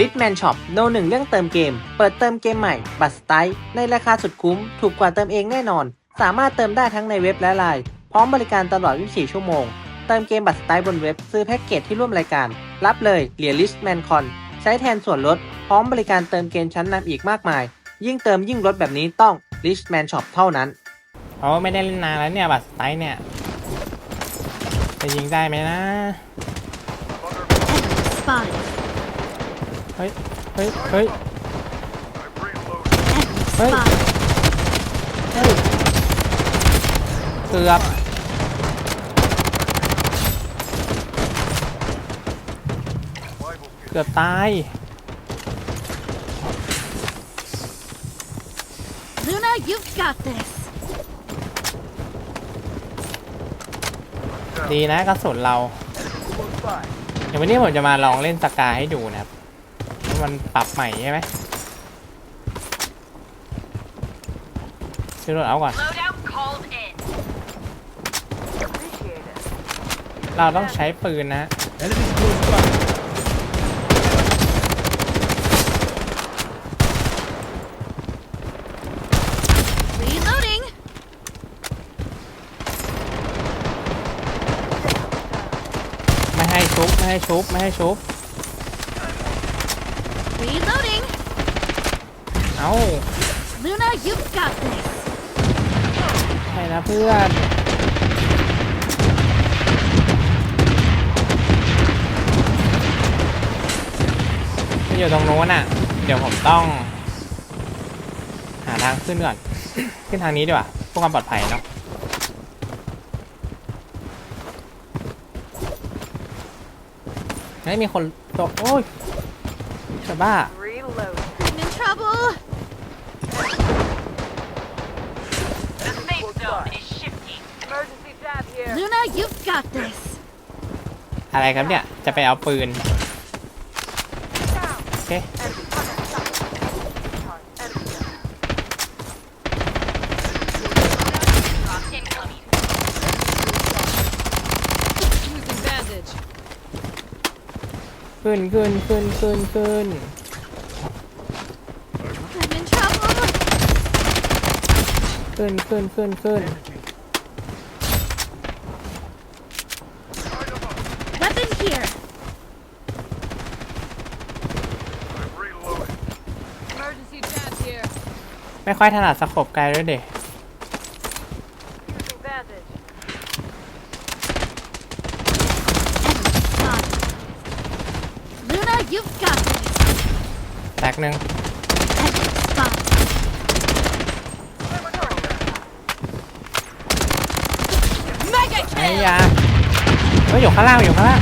l i t m a n Shop โนหนึ่งเรื่องเติมเกม เปิดเติมเกมใหม่ บัตรสไตล์ในราคาสุดคุ้ม ถูกกว่าเติมเองแน่นอน สามารถเติมได้ทั้งในเว็บและไลน์พร้อมบริการตลอด 24 ชั่วโมง เติมเกมบัตรสไตล์บนเว็บ ซื้อแพ็กเกจที่ร่วมรายการ รับเลยเหรียญ Listman Con ใช้แทนส่วนลด พร้อมบริการเติมเกมชั้นนำอีกมากมาย ยิ่งเติมยิ่งลดแบบนี้ต้อง Listman Shop เท่านั้นโอ้ไม่ได้เล่นนานแล้วเนี่ยบัตรสไตล์เนี่ยจะยิงได้ไหมนะ Spotted. เฮ้ย เฮ้ย เฮ้ย Enemy Hey. spotted. เฮ้ย เกือบ เกือบตาย Luna, you've got this. ดีนะกระสุนเรา เดี๋ยววันนี้ผมจะมาลองเล่นสกาให้ดูนะครับว่า มันปรับใหม่ใช่ไหมซื้อรถเอาก่อน Loadout called in. เราต้องใช้ปืนนะ Reloading. ไม่ให้ชุบ ไม่ให้ชุบ ไม่ให้ชุบ Reloading. เอ้า Luna, you've got this. ใช่นะเพื่อนไม่อยู่ตรงโน้นอะ เดี๋ยวผมต้อง หาทางขึ้นก่อน ขึ้นทางนี้ดีกว่าเพื่อความปลอดภัยเนาะ เฮ้ยมีคนตกโอ้ย จะบ้า Reload. I'm in trouble. The safe zone is shifting. Emergency jab here. Luna, you've got this. อะไรครับเนี่ย จะไปเอาปืน โอเค Dropped incoming. Using bandage. ขึ้นขึ้นขึ้นขึ้นขึ้น I'm in trouble. ขึ้นขึ้นขึ้นขึ้น Weapon here. Emergency jab here. ไม่ค่อยถนัดสกบไกลด้วยเด็ Using bandage. Enemy spotted. Luna, you've got this. แตก หนึ่งไอ้ยาเฮ้ยอยู่ข้างล่างอยู่ข้างล่าง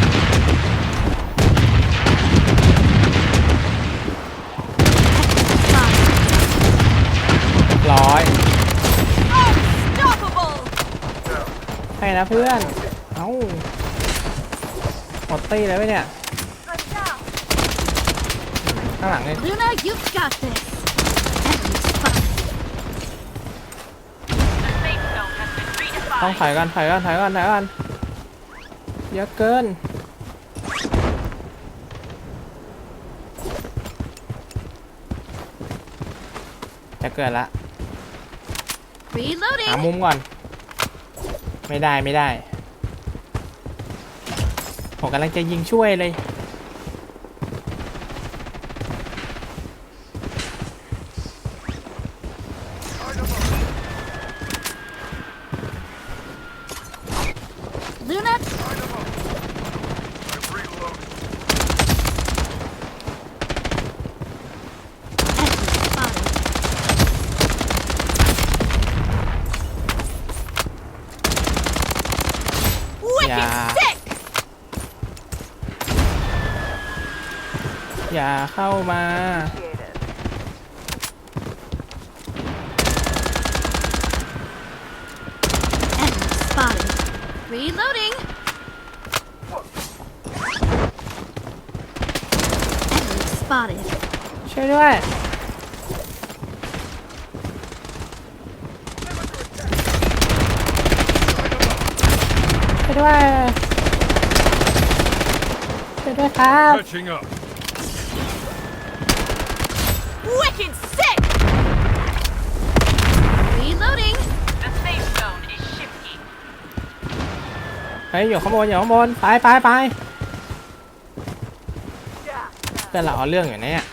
ร้อยให้นะเพื่อน เอ้าหมดตี้เลยไหมเนี่ย ข้างหลังเลย Luna, you've got this. Enemy spotted. The safe zone has been ต้อง redefined. ถอยกันถอยกันถอยกันถอยกันเยอะเกิน จะเกิดละหา Reloading. มุมก่อน ไม่ได้ไม่ได้ ผมกำลังจะยิงช่วยเลย Luna, enemy spotted. อย่า อย่า เข้ามา Enemy spotted. Reloading. Enemy spotted. ช่วยด้วย ช่วยด้วย ช่วยด้วยครับ Catching up. Wicked sick! Reloading! The safe zone is shifting. เฮ้ยอยู่ข้างบนอยู่ข้างบนไปไปไปเพื่อนเราเอาเรื่องอยู่นะเนี่ย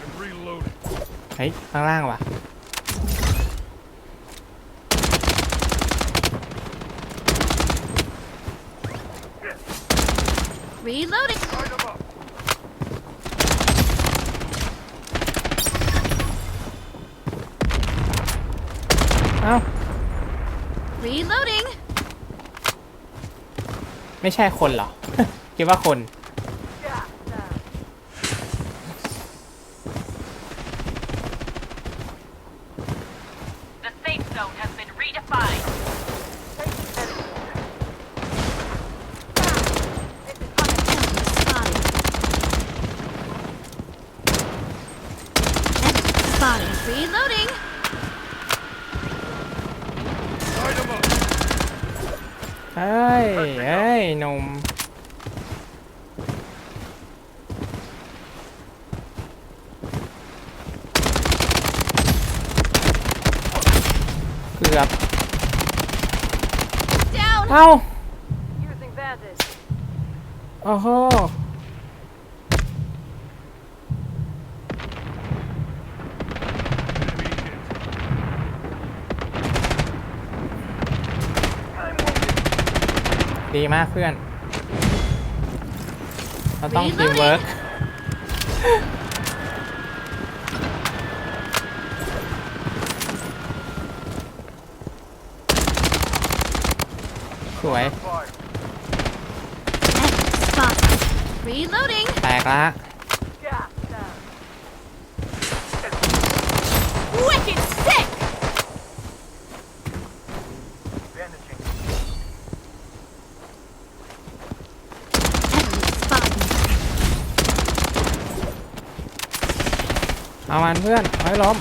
I'm reloading. เฮ้ยข้างล่างว่ะ Reloading! Light 'em up. เอ้า Reloading! ไม่ใช่คนเหรอ คิดว่าคน The safe zone has been redefined. Enemy spotted. Enemy spotted. Reloading! Light 'em up. เฮ้ย เฮ้ยหนม เกือบ Down! เอ้า Using bandage. โอ้โห Enemy hit. ดีมากเพื่อน เราต้องทีมเวิร์ก สวย Fire. Enemy spotted. Reloading! แตกละ Wicked sick! Bandaging. Enemy spotted. เอามันเพื่อนเอาให้ล้ม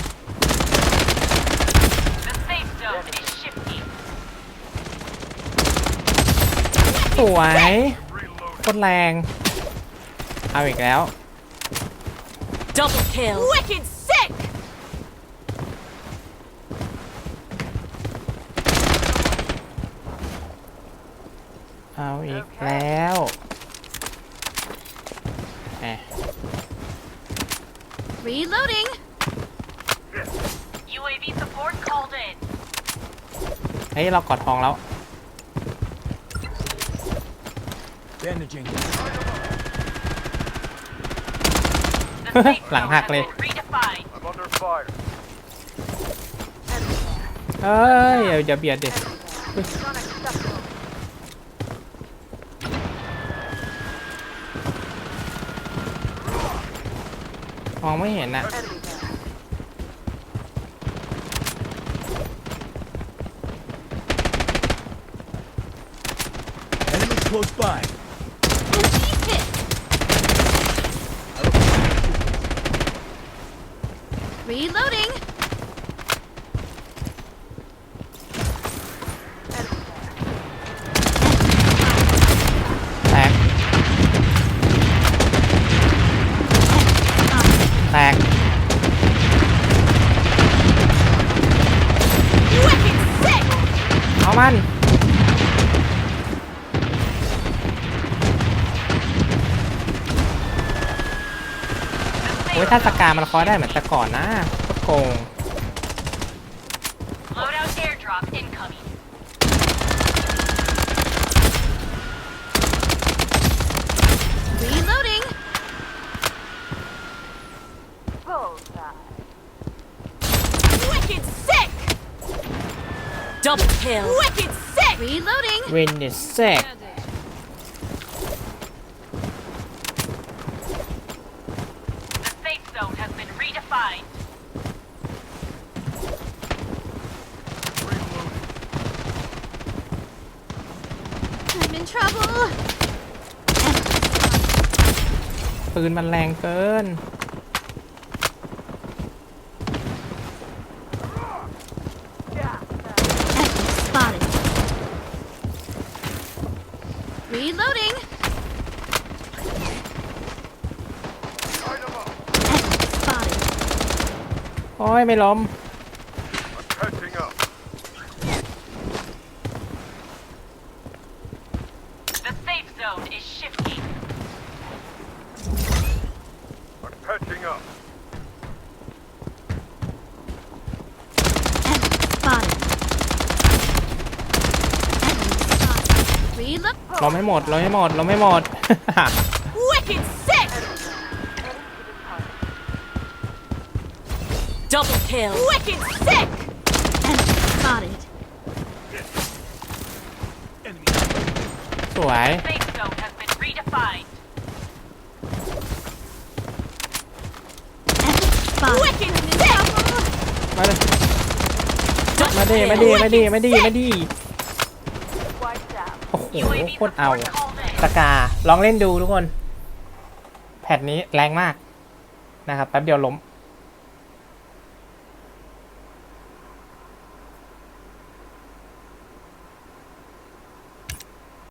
The safe zone is shifting. สวย Reloading. โคตรแรง เอาอีกแล้ว Double kill. Wicked sick! เอาอีกแล้วแหม Reloading! UAV support called in. เฮ้ย เรากอดทองแล้ว Bandaging. The safe Lặng zone hạc has lên. been redefined. I'm under fire. เอ้ยอย่าอย่าเบียดดิมองไม่เห็นน่ะ Enemy close by. Reloading! ถ้าสกามันคอยได้เหมือนแต่ก่อนนะโคตรโกง Loadout airdrop incoming. Reloading! Wicked sick! Double kill. Wicked sick! Reloading! เวนเดสเซก The safe zone has been redefined. I'm in trouble! ปืนมันแรงเกิน Enemy spotted. Reloading. Light 'em up. Spotted. โอ้ยไม่ล้ม I'm patching up. The safe zone is shifting. I'm patching up. Spotted. Reload. ล้มให้หมดล้มให้หมดล้มให้หมด Wicked sick. Double kill. Wicked sick. Spotted. Enemy. สวย Safe zone has been redefined. Spotted. Wicked sick. มาเลยมาดี มาดี มาดี มาดีมาดี โอ้โห UAV โคตรเอา support called in. ตะกาลองเล่นดูทุกคน แพทนี้แรงมากนะครับแป๊บเดียวล้ม